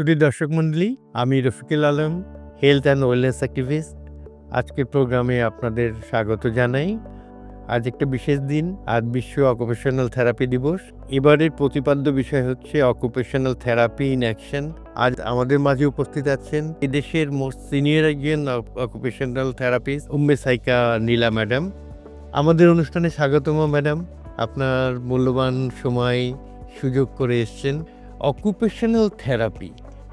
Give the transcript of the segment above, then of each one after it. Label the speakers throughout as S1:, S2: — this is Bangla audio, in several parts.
S1: শুধু দর্শক মণ্ডলী, আমি Rafiqul Alam health and wellness activist আজকের প্রোগ্রামে আপনাদের স্বাগত জানাই। আজ একটা বিশেষ দিন, আজ বিশ্ব অকুপেশনাল থেরাপি দিবস। এবারের প্রতিপাদ্য বিষয় হচ্ছে অকুপেশনাল থেরাপি ইন অ্যাকশন আজ আমাদের মাঝে উপস্থিত আছেন এদেশের মোস্ট সিনিয়র একজন occupational therapist Umme Saika Nila madam. আমাদের অনুষ্ঠানে স্বাগতম ম্যাডাম। আপনার মূল্যবান সময়, সুযোগ করে এসছেন। অকুপেশনাল থেরাপি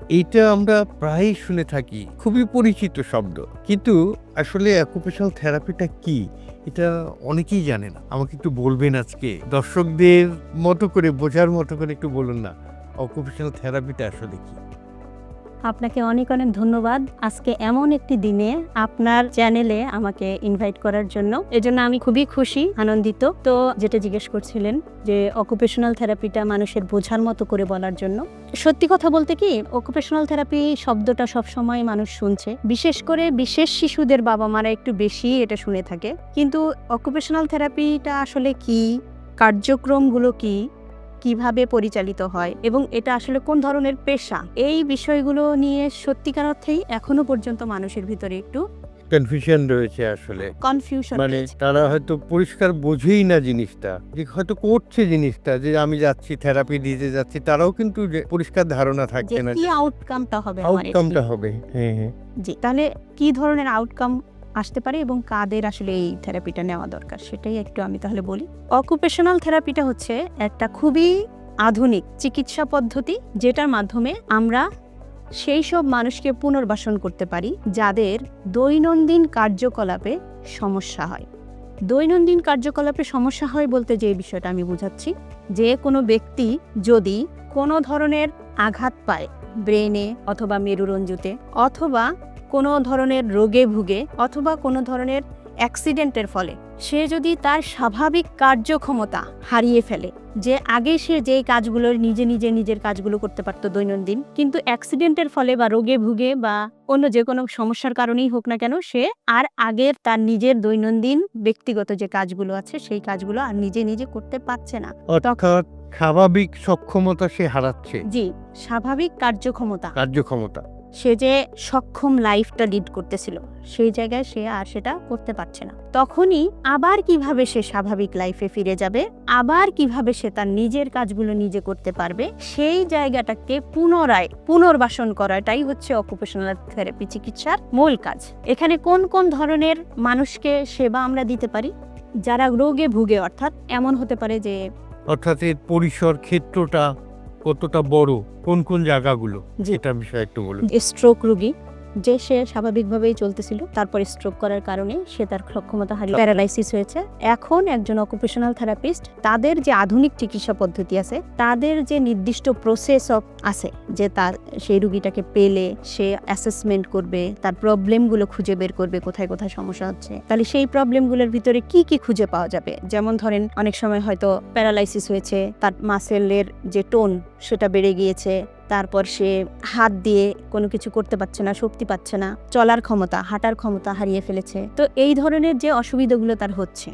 S1: এইটা আমরা প্রায়ই শুনে থাকি, খুবই পরিচিত শব্দ। কিন্তু আসলে অ্যাকুপেশাল থেরাপিটা কি, এটা অনেকেই জানে না। আমাকে একটু বলবেন আজকে। দর্শকদের মতো করে, বোঝার মতো করে একটু বলুন না অকুপেশনাল থেরাপিটা আসলে কি?
S2: আপনাকে অনেক অনেক ধন্যবাদ। আজকে এমন একটি দিনে আপনার চ্যানেলে আমাকে ইনভাইট করার জন্য। এজন্য আমি খুবই খুশি, আনন্দিত। তো যেটা জিজ্ঞেস করছিলেন যে অকুপেশনাল থেরাপিটা মানুষের বোঝার মতো করে বলার জন্য। সত্যি কথা বলতে কি অকুপেশনাল থেরাপি শব্দটা সব সময় মানুষ শুনছে। বিশেষ করে বিশেষ শিশুদের বাবা মারা একটু বেশি এটা শুনে থাকে। কিন্তু অকুপেশনাল থেরাপিটা আসলে কি? কার্যক্রমগুলো কি? কীভাবে পরিচালিত হয় এবং এটা আসলে কোন ধরনের পেশা? এই বিষয়গুলো নিয়ে সত্যিকার অর্থেই এখনও পর্যন্ত মানুষের ভিতরে একটু
S1: কনফিউশন রয়েছে আসলে।
S2: কনফিউশন
S1: মানে তারা হয়তো পরিষ্কার বোঝেই না জিনিসটা। যে হয়তো করছে জিনিসটা যে আমি যাচ্ছি থেরাপি দিতে যাচ্ছি তারাও কিন্তু পরিষ্কার ধারণা
S2: যে
S1: থাকছে না
S2: কি আউটকামটা হবে
S1: আউটকামটা হবে। হ্যাঁ হ্যাঁ।
S2: জি তাহলে কি ধরনের আউটকাম আসতে পারে এবং কাদের আসলে এই থেরাপিটা নেওয়া দরকার, সেটাই একটু আমি তাহলে বলি। অকুপেশনাল থেরাপিটা হচ্ছে একটা খুবই আধুনিক চিকিৎসা পদ্ধতি, যেটার মাধ্যমে আমরা সেই সব মানুষকে পুনর্বাসন করতে পারি, যাদের দৈনন্দিন কার্যকলাপে সমস্যা হয়। দৈনন্দিন কার্যকলাপে সমস্যা হয় বলতে যে বিষয়টা আমি বোঝাচ্ছি, যে কোনো ব্যক্তি যদি কোনো ধরনের আঘাত পায় ব্রেনে অথবা মেরুরঞ্জুতে অথবা কোনো ধরনের রোগে ভুগে অথবা কোনো ধরনের অ্যাক্সিডেন্টের ফলে সে যদি তার স্বাভাবিক কার্যক্ষমতা হারিয়ে ফেলে যে আগে সে যেই কাজগুলো নিজে নিজে নিজের কাজগুলো করতে পারতো দৈনন্দিন কিন্তু অ্যাক্সিডেন্টের ফলে বা রোগে ভুগে বা অন্য যে কোনো সমস্যার কারণেই হোক না কেন সে আর আগের তার নিজের দৈনন্দিন ব্যক্তিগত যে কাজগুলো আছে সেই কাজগুলো আর নিজে নিজে করতে পারছে না।
S1: স্বাভাবিক সক্ষমতা সে হারাচ্ছে।
S2: জি স্বাভাবিক কার্যক্ষমতা।
S1: কার্যক্ষমতা।
S2: সে যে সক্ষম লাইফটা লিড করতেছিল, সেই জায়গায় সে আর সেটা করতে পারছে না। তখনই আবার কীভাবে সে স্বাভাবিক লাইফে ফিরে যাবে, আবার কীভাবে সে তার নিজের কাজগুলো নিজে করতে পারবে, সেই জায়গাটাকে পুনরায় পুনর্বাসন করাটাই হচ্ছে অকুপেশনাল থেরাপি চিকিৎসার মূল কাজ। এখানে কোন কোন ধরনের মানুষকে সেবা আমরা দিতে পারি? যারা রোগে ভুগে, অর্থাৎ এমন হতে পারে যে
S1: অর্থাৎ এর পরিসর ক্ষেত্রটা কতটা বড় কোন কোন জায়গাগুলো?
S2: যেটা
S1: এটা বিষয়ে একটু বলুন।
S2: স্ট্রোক রোগী যে সে স্বাভাবিকভাবেই চলতেছিল, তারপরে স্ট্রোক করার কারণে সে তার সক্ষমতা হারিয়ে প্যারালাইসিস হয়েছে। এখন একজন অকুপেশনাল থেরাপিস্ট তাদের যে আধুনিক চিকিৎসা পদ্ধতি আছে, তাদের যে নির্দিষ্ট প্রসেস অফ আছে, যে তার, সেই রুগীটাকে পেলে সে অ্যাসেসমেন্ট করবে, তার প্রবলেমগুলো খুঁজে বের করবে, কোথায় কোথায় সমস্যা হচ্ছে। তাহলে সেই প্রবলেমগুলোর ভিতরে কি কি খুঁজে পাওয়া যাবে? যেমন ধরেন, অনেক সময় হয়তো প্যারালাইসিস হয়েছে, তার মাসেলের যে টোন সেটা বেড়ে গিয়েছে তারপর সে হাত দিয়ে কোনো কিছু করতে পারছে না, শক্তি পাচ্ছে না, চলার ক্ষমতা, হাঁটার ক্ষমতা হারিয়ে ফেলেছে। তো এই ধরনের যে অসুবিধাগুলো তার হচ্ছে,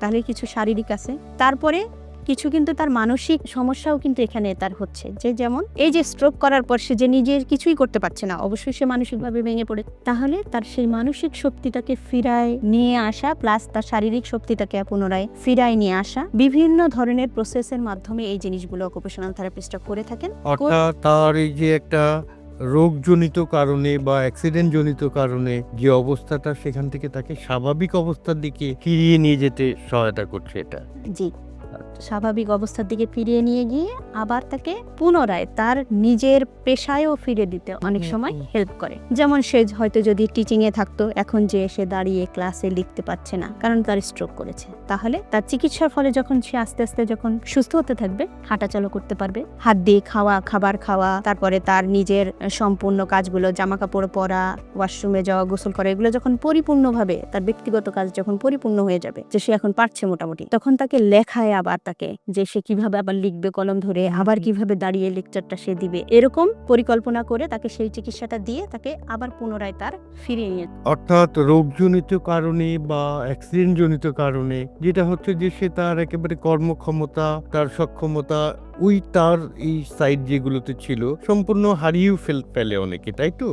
S2: তাহলে কিছু শারীরিক আছে। তারপরে কিছু কিন্তু তার মানসিক সমস্যাও কিন্তু এখানে তার হচ্ছে। যে যেমন এই যে স্ট্রোক করার পর সে যে নিজের কিছুই করতে পারছে না অবশ্যই সে মানসিকভাবে ভেঙে পড়ে তাহলে তার সেই মানসিক শক্তিটাকে ফিরায় নিয়ে আসা প্লাস তার শারীরিক শক্তিটাকে পুনরায় ফিরায় নিয়ে আসা বিভিন্ন ধরনের প্রসেসের মাধ্যমে এই জিনিসগুলো অকুপেশনাল থেরাপিস্টরা করে থাকেন।
S1: অর্থাৎ তার এই যে একটা রোগজনিত কারণে বা অ্যাক্সিডেন্ট জনিত কারণে যে অবস্থাটা সেখান থেকে তাকে স্বাভাবিক অবস্থার দিকে ফিরিয়ে নিয়ে যেতে সহায়তা করছে এটা।
S2: জি। স্বাভাবিক অবস্থার দিকে ফিরিয়ে নিয়ে গিয়ে আবার তাকে পুনরায় তার নিজের পেশায়ও ফিরে দিতে অনেক সময় হেল্প করে। যেমন সে হয়তো যদি টিচিং এ থাকতো এখন যে সে দাঁড়িয়ে ক্লাসে লিখতে পারছে না কারণ তার স্ট্রোক করেছে তাহলে তার চিকিৎসার ফলে যখন সে আস্তে আস্তে যখন সুস্থ হতে থাকবে হাঁটাচলা করতে পারবে। হাত দিয়ে খাওয়া খাবার খাওয়া তারপরে তার নিজের সম্পূর্ণ কাজগুলো জামা কাপড় পরা ওয়াশরুমে যাওয়া গোসল করা এগুলো যখন পরিপূর্ণভাবে তার ব্যক্তিগত কাজ যখন পরিপূর্ণ হয়ে যাবে যে সে এখন পারছে মোটামুটি তখন তাকে লেখায় আবার তাকে যে সে কীভাবে আবার লিখবে কলম ধরে আবার কীভাবে দাঁড়িয়ে লেকচারটা সে দিবে এরকম পরিকল্পনা করে তাকে সেই চিকিৎসাটা দিয়ে তাকে আবার পুনরায় তার ফিরিয়ে নিয়ে
S1: অর্থাৎ রোগজনিত কারণে বা অ্যাক্সিডেন্ট জনিত কারণে যেটা হচ্ছে যে সে তার একেবারে কর্মক্ষমতা তার সক্ষমতা ওই তার এই সাইড যেগুলোতে ছিল সম্পূর্ণ হারিয়েও ফেল ফেলে অনেকে তাই তো।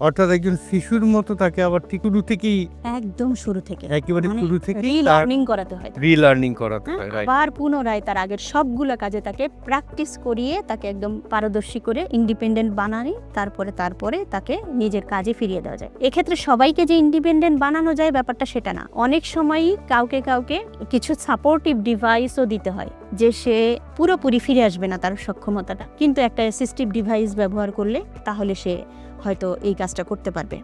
S1: অর্থাৎ একজন শিশুর মতো তাকে আবার ঠিক শুরু থেকেই
S2: একদম শুরু থেকে
S1: একেবারে
S2: মানে
S1: শুরু তার
S2: রিলার্নিং করাতে হয়।
S1: রিলার্নিং করাতে
S2: হ্যাঁ,
S1: হয়?
S2: আবার পুনরায় তার আগের সবগুলো কাজে তাকে প্র্যাকটিস করিয়ে তাকে একদম পারদর্শী করে ইন্ডিপেন্ডেন্ট বানানি তারপরে তারপরে তাকে নিজের কাজে ফিরিয়ে দেওয়া যায় এক্ষেত্রে সবাইকে যে ইন্ডিপেন্ডেন্ট বানানো যায় ব্যাপারটা সেটা না অনেক সময়ই কাউকে কাউকে কিছু সাপোর্টিভ ডিভাইসও দিতে হয় যে সে পুরোপুরি ফিরে আসবে না তার সক্ষমতাটা কিন্তু একটা অ্যাসিস্টিভ ডিভাইস ব্যবহার করলে তাহলে সে হয়তো এই কাজটা করতে পারবে।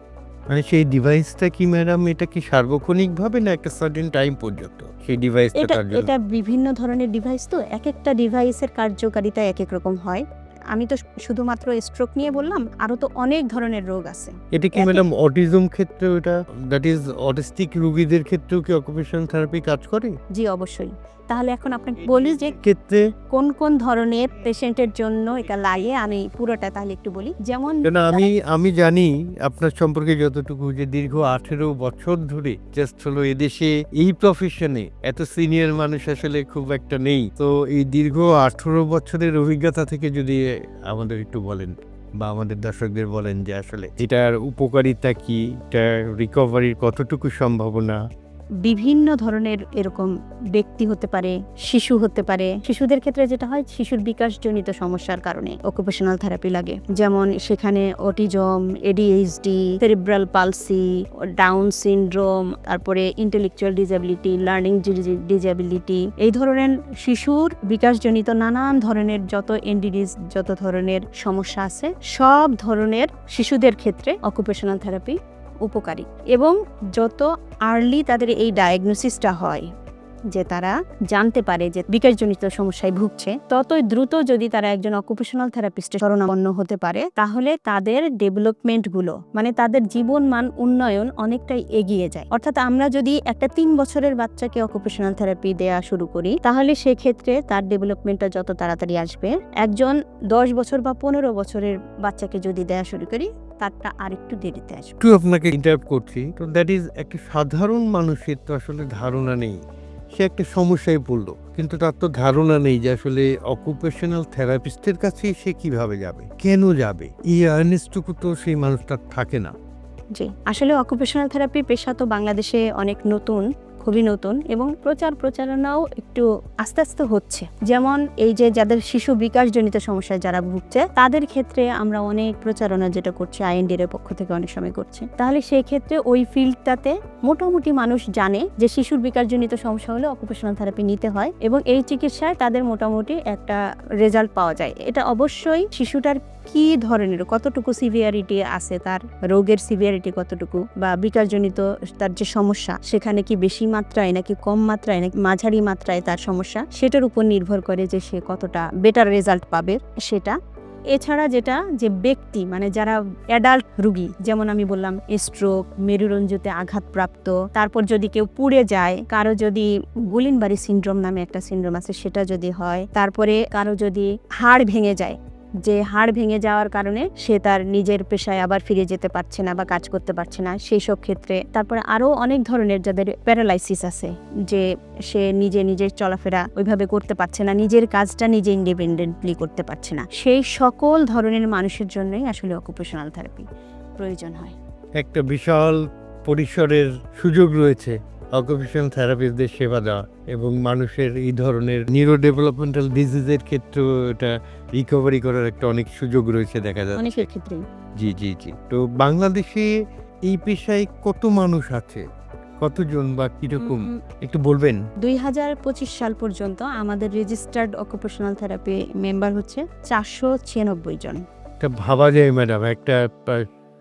S1: মানে সেই ডিভাইসটা কি ম্যাডাম এটা কি সার্বক্ষণিক ভাবে না একটা সার্টেন টাইম পর্যন্ত সেই ডিভাইসটা
S2: এটা এটা বিভিন্ন ধরনের ডিভাইস তো এক একটা ডিভাইসের কার্যকারিতা এক এক রকম হয়। আমি তো শুধুমাত্র স্ট্রোক নিয়ে বললাম আরও তো অনেক ধরনের রোগ আছে।
S1: এটা কি ম্যাডাম অটিজম ক্ষেত্রে ওটা দ্যাট ইজ অটিস্টিক রোগীদের ক্ষেত্রেও কি অকুপেশন থেরাপি কাজ করে?
S2: জি অবশ্যই। তাহলে এখন আপনাকে বলি যে
S1: ক্ষেত্রে
S2: কোন কোন ধরনের পেশেন্টের জন্য এটা লাগে? আমি পুরোটা তাহলে একটু বলি। যেমন
S1: আমি আমি জানি আপনার সম্পর্কে যতটুকু যে দীর্ঘ আঠেরো বছর ধরে জাস্ট হলো এদেশে এই প্রফেশনে এত সিনিয়র মানুষ আসলে খুব একটা নেই। তো এই দীর্ঘ আঠেরো বছরের অভিজ্ঞতা থেকে যদি আমাদের একটু বলেন বা আমাদের দর্শকদের বলেন যে আসলে এটার উপকারিতা কি? এটা রিকভারির কতটুকু সম্ভাবনা?
S2: বিভিন্ন ধরনের এরকম ব্যক্তি হতে পারে, শিশু হতে পারে। শিশুদের ক্ষেত্রে যেটা হয়, শিশুর বিকাশজনিত সমস্যার কারণে অকুপেশনাল থেরাপি লাগে। যেমন সেখানে autism ADHD cerebral palsy down syndrome তারপরে ইন্টেলেকচুয়াল ডিসেবিলিটি লার্নিং ডিসেবিলিটি এই ধরনের শিশুর বিকাশজনিত নানান ধরনের যত এনডিডিস যত ধরনের সমস্যা আছে, সব ধরনের শিশুদের ক্ষেত্রে অকুপেশনাল থেরাপি উপকারী এবং যত আর্লি তাদের এই ডায়াগনোসিসটা হয়, যে তারা জানতে পারে যে বিকাশজনিত সমস্যায় ভুগছে, ততই দ্রুত যদি তারা একজন অকুপেশনাল থেরাপিস্টের শরণাপন্ন হতে পারে, তাহলে তাদের ডেভেলপমেন্টগুলো মানে তাদের জীবন মান উন্নয়ন অনেকটাই এগিয়ে যায়। অর্থাৎ আমরা যদি একটা তিন বছরের বাচ্চাকে অকুপেশনাল থেরাপি দেওয়া শুরু করি, তাহলে সেক্ষেত্রে তার ডেভেলপমেন্টটা যত তাড়াতাড়ি আসবে, একজন দশ বছর বা পনেরো বছরের বাচ্চাকে যদি দেওয়া শুরু করি তারটা আরেকটু দেরিতে আসবে।
S1: একটু আপনাকে ইন্টারাপ্ট করছি। তো দ্যাট ইজ একটা সাধারণ মানুষের তো আসলে ধারণা নেই। সে একটা সমস্যায় পড়ল। কিন্তু তার তো ধারণা নেই যে আসলে অকুপেশনাল থেরাপিস্টের কাছে সে কীভাবে যাবে কেন যাবে? এই অ্যাওয়ারনেসটুকু তো সেই মানুষটার থাকে না।
S2: জি আসলে অকুপেশনাল থেরাপি পেশা তো বাংলাদেশে অনেক নতুন। খুবই নতুন এবং প্রচার প্রচারণাও একটু আস্তে আস্তে হচ্ছে। যেমন এই যে যাদের শিশু বিকাশজনিত সমস্যায় যারা ভুগছে, তাদের ক্ষেত্রে আমরা অনেক প্রচারণা যেটা করছি আইএনডির পক্ষ থেকে অনেক সময় করছে। তাহলে সেই ক্ষেত্রে ওই ফিল্ডটাতে মোটামুটি মানুষ জানে যে শিশুর বিকাশজনিত সমস্যা হলে অকুপেশনাল থেরাপি নিতে হয় এবং এই চিকিৎসায় তাদের মোটামুটি একটা রেজাল্ট পাওয়া যায়। এটা অবশ্যই শিশুটার কি ধরনের, কতটুকু সিভিয়ারিটি আছে তার, রোগের সিভিয়ারিটি কতটুকু বা বিকাশজনিত তার যে সমস্যা, সেখানে কি বেশি মাত্রায় নাকি কম মাত্রায় নাকি মাঝারি মাত্রায় তার সমস্যা, সেটার উপর নির্ভর করে যে সে কতটা বেটার রেজাল্ট পাবে সেটা। এছাড়া যেটা, যে ব্যক্তি মানে যারা অ্যাডাল্ট রুগী, যেমন আমি বললাম স্ট্রোক মেরুরঞ্জতে আঘাতপ্রাপ্ত, তারপর যদি কেউ পুড়ে যায়, কারও যদি গুলিনবাড়ি সিনড্রোম নামে একটা সিনড্রোম আছে, সেটা যদি হয়, তারপরে কারও যদি হাড় ভেঙে যায় যে হাড় ভেঙে যাওয়ার কারণে সে তার নিজের পেশায় আবার ফিরে যেতে পারছে না বা কাজ করতে পারছে না। সেই সব ক্ষেত্রে তারপরে আরও অনেক ধরনের যাদের প্যারালাইসিস আছে, যে সে নিজে নিজের চলাফেরা ওইভাবে করতে পারছে না, নিজের কাজটা নিজে ইন্ডিপেন্ডেন্টলি করতে পারছে না। সেই সকল ধরনের মানুষের জন্যই আসলে অকুপেশনাল থেরাপি প্রয়োজন হয়।
S1: একটা বিশাল পরিসরের সুযোগ রয়েছে। অকুপেশনাল থেরাপিস্টদের সেবা দেওয়া এবং মানুষের এই ধরনের নিউরো ডেভেলপমেন্টাল ডিজিজের ক্ষেত্রেও এটা রিকভারি করার একটা অনেক সুযোগ রয়েছে দেখা যাচ্ছে।
S2: অনেকের ক্ষেত্রেই।
S1: জি জি জি। তো বাংলাদেশে এই পেশায় কত মানুষ আছে? কতজন বা কীরকম? একটু বলবেন।
S2: দুই হাজার পঁচিশ সাল পর্যন্ত আমাদের রেজিস্টার্ড অকুপেশনাল থেরাপি মেম্বার হচ্ছে চারশো ছিয়ানব্বই জন।
S1: এটা ভাবা যায় ম্যাডাম একটা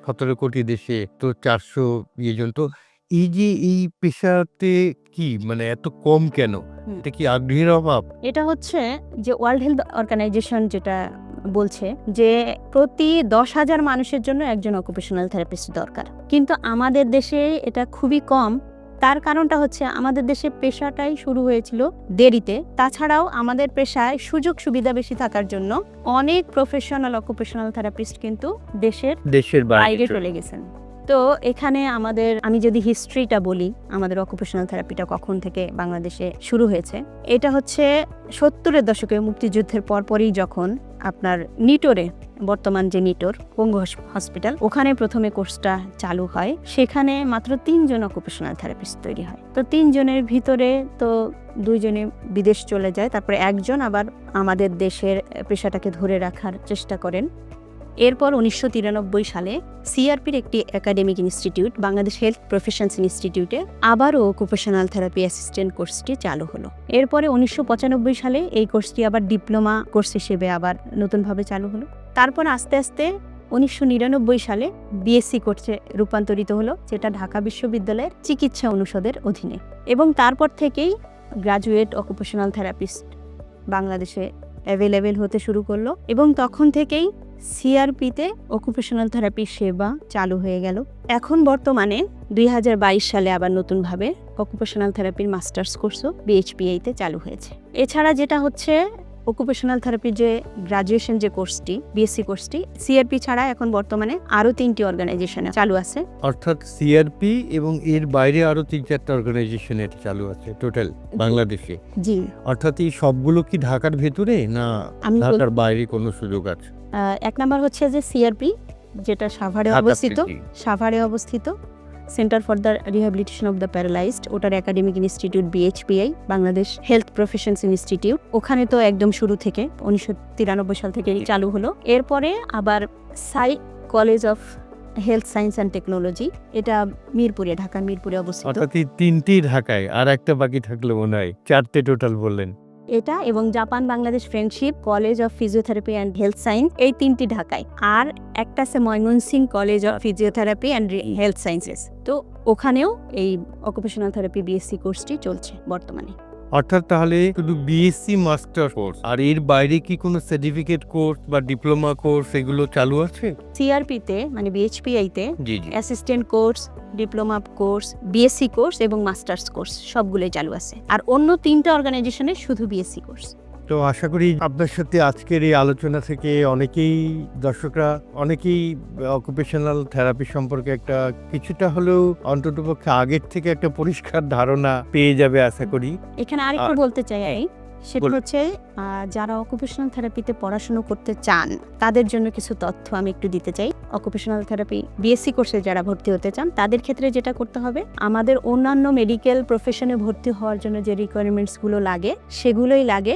S1: সতেরো কোটি দেশে তো চারশো ইয়ে জন। তো এই যে এই পেশাতে কি? মানে এত কম কেন। এটা কি আগ্রহের অভাব?
S2: এটা হচ্ছে যে ওয়ার্ল্ড হেলথ অর্গানাইজেশন যেটা বলছে যে প্রতি দশ হাজার মানুষের জন্য একজন অকুপেশনাল থেরাপিস্ট দরকার। কিন্তু আমাদের দেশে এটা খুবই কম। তার কারণটা হচ্ছে আমাদের দেশে পেশাটাই শুরু হয়েছিল দেরিতে। তাছাড়াও আমাদের পেশায় সুযোগ সুবিধা বেশি থাকার জন্য অনেক প্রফেশনাল অকুপেশনাল থেরাপিস্ট কিন্তু দেশের
S1: দেশের
S2: বাইরে চলে গেছেন। তো এখানে আমাদের, আমি যদি হিস্ট্রিটা বলি, আমাদের অকুপেশনাল থেরাপিটা কখন থেকে বাংলাদেশে শুরু হয়েছে? এটা হচ্ছে সত্তরের দশকে মুক্তিযুদ্ধের পরপরই যখন আপনার নিটোরে, বর্তমান যে নিটোর, পঙ্গু হসপিটাল ওখানে প্রথমে কোর্সটা চালু হয়। সেখানে মাত্র তিনজন অকুপেশনাল থেরাপিস্ট তৈরি হয়। তো তিনজনের ভিতরে তো দুইজনে বিদেশ চলে যায়, তারপরে একজন আবার আমাদের দেশের পেশাটাকে ধরে রাখার চেষ্টা করেন। এরপর উনিশশো তিরানব্বই সালে সিআরপির একটি academic institute Bangladesh health professions ইনস্টিটিউটে আবারও অকুপেশনাল থেরাপি অ্যাসিস্ট্যান্ট কোর্সটি চালু হলো। এরপরে উনিশশো পঁচানব্বই সালে এই কোর্সটি আবার ডিপ্লোমা কোর্স হিসেবে আবার নতুনভাবে চালু হলো। তারপর আস্তে আস্তে উনিশশো নিরানব্বই সালে বিএসসি কোর্সে রূপান্তরিত হলো, যেটা ঢাকা বিশ্ববিদ্যালয়ের চিকিৎসা অনুষদের অধীনে। এবং তারপর থেকেই গ্রাজুয়েট অকুপেশনাল থেরাপিস্ট বাংলাদেশে অ্যাভেলেবেল হতে শুরু করল। এবং তখন থেকেই সিআরপিতে অকুপেশনাল থেরাপি সেবা চালু হয়ে গেল। এখন বর্তমানে দুই হাজার বাইশ সালে আবার নতুনভাবে অকুপেশনাল থেরাপির মাস্টার্স কোর্সও বিএইচপিআইতে চালু হয়েছে। এছাড়া যেটা হচ্ছে অকুপেশনাল থেরাপির যে গ্রাজুয়েশন যে কোর্সটি বিএসসি কোর্সটি সিআরপি ছাড়া এখন বর্তমানে আরও তিনটি অর্গানাইজেশনে চালু আছে।
S1: অর্থাৎ সিআরপি এবং এর বাইরে আরও তিন চারটা অর্গানাইজেশন এটা চালু আছে টোটাল বাংলাদেশে।
S2: জি।
S1: অর্থাৎ এই সবগুলো কি ঢাকার ভেতরে না ঢাকার বাইরে কোনো সুযোগ আছে?
S2: এক নাম্বার হচ্ছে যে সিআরপি যেটা সাভারে অবস্থিত সাভারে অবস্থিত centre for the rehabilitation of the paralysed ওটার academic institute BHPI Bangladesh health professions institute ওখানে তো একদম শুরু থেকে উনিশশো তিরানব্বই সাল থেকে চালু হলো। এরপরে আবার Sai college of health science and technology এটা মিরপুরে ঢাকা মিরপুরে অবস্থিত।
S1: অর্থাৎ তিনটি ঢাকায় আর একটা বাকি থাকলে মনে হয় চারটে টোটাল বললেন।
S2: এটা এবং Japan, Bangladesh friendship college of physiotherapy and health science এই তিনটি ঢাকায়। আর একটা আছে Mymensingh college of physiotherapy and health sciences তো ওখানেও এই অকুপেশনাল থেরাপি বিএসসি কোর্সটি চলছে বর্তমানে।
S1: অর্থাৎ তাহলে শুধু বিএসসি মাস্টার কোর্স আর এর বাইরে কি কোনো সার্টিফিকেট কোর্স বা ডিপ্লোমা কোর্স এগুলো চালু আছে?
S2: সিআরপিতে মানে বিএইচপিআইতে
S1: জি জি।
S2: Assistant course diploma course BSc course এবং মাস্টার্স কোর্স সবগুলোই চালু আছে। আর অন্য তিনটা অর্গানাইজেশনে শুধু বিএসসি কোর্স
S1: তো আশা করি আপনার সাথে আজকের এই আলোচনা থেকে অনেকেই দর্শকরা অনেকেই অকুপেশনাল থেরাপি সম্পর্কে একটা কিছুটা হলেও অন্ততপক্ষে আগের থেকে একটা পরিষ্কার ধারণা পেয়ে যাবে আশা করি।
S2: এখানে আরেকটু বলতে চাই আমি সেটা হচ্ছে যারা অকুপেশনাল থেরাপিতে পড়াশোনা করতে চান তাদের জন্য কিছু তথ্য আমি একটু দিতে চাই। অকুপেশনাল থেরাপি বিএসসি কোর্সে যারা ভর্তি হতে চান তাদের ক্ষেত্রে যেটা করতে হবে আমাদের অন্যান্য মেডিকেল প্রফেশনে ভর্তি হওয়ার জন্য যে রিকোয়ারমেন্টসগুলো লাগে সেগুলোই লাগে।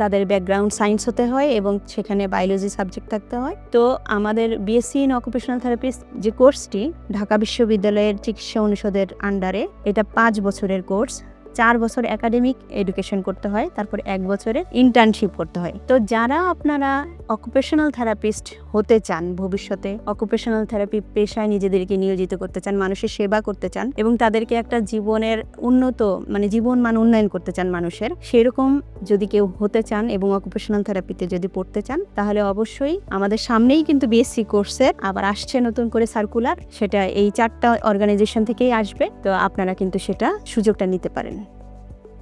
S2: তাদের ব্যাকগ্রাউন্ড সায়েন্স হতে হয় এবং সেখানে বায়োলজি সাবজেক্ট থাকতে হয়। তো আমাদের বিএসসি ইন অকুপেশনাল থেরাপিস্ট যে কোর্সটি ঢাকা বিশ্ববিদ্যালয়ের চিকিৎসা অনুষদের আন্ডারে এটা পাঁচ বছরের কোর্স চার বছর একাডেমিক এডুকেশন করতে হয়, তারপর এক বছরের ইন্টার্নশিপ করতে হয়। তো যারা আপনারা অকুপেশনাল থেরাপিস্ট হতে চান ভবিষ্যতে অকুপেশনাল থেরাপি পেশায় নিজেদেরকে নিয়োজিত করতে চান, মানুষের সেবা করতে চান এবং তাদেরকে একটা জীবনের উন্নত মানে জীবন মান উন্নয়ন করতে চান মানুষের, সেরকম যদি কেউ হতে চান এবং অকুপেশনাল থেরাপিতে যদি পড়তে চান, তাহলে অবশ্যই আমাদের সামনেই কিন্তু বিএসসি কোর্সের আবার আসছে নতুন করে সার্কুলার সেটা এই চারটা অর্গানাইজেশন থেকেই আসবে, তো আপনারা কিন্তু সেটা সুযোগটা নিতে পারেন।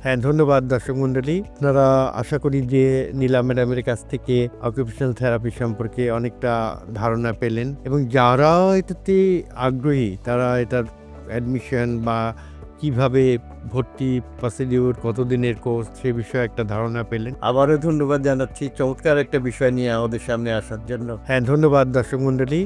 S1: হ্যাঁ ধন্যবাদ দর্শক মণ্ডলী। আপনারা আশা করি যে নীলা ম্যাডামের কাছ থেকে অকুপেশনাল থেরাপি সম্পর্কে অনেকটা ধারণা পেলেন এবং যারা এটাতে আগ্রহী তারা এটার অ্যাডমিশন বা কীভাবে ভর্তি প্রসিডিউর কতদিনের কোর্স সে বিষয়ে একটা ধারণা পেলেন। আবারও ধন্যবাদ জানাচ্ছি। চমৎকার একটা বিষয় নিয়ে আমাদের সামনে আসার জন্য। হ্যাঁ ধন্যবাদ দর্শক মণ্ডলী।